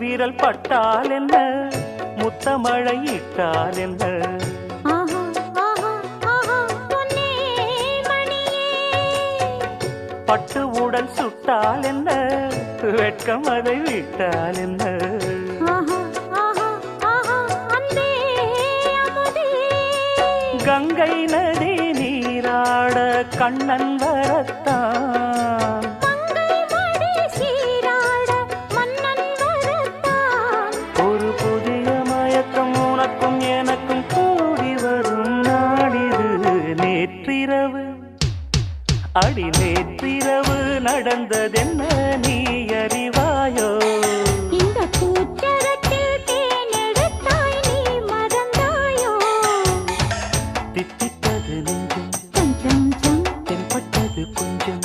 விரல் பட்டால் என்ன? முத்தமழை இட்டால் என்ன? பட்டு உடல் சுட்டால் என்ன? வெட்கம் அதை விட்டால் என்ன? கங்கை நதி நீராட கண்ணன் வரத்தான். நேற்றிரவு அடி நேற்றிரவு நடந்ததென்ன நீ அறிவாயோ? தித்தித்தது நெஞ்சம் கொஞ்சம் தென்பட்டது கொஞ்சம்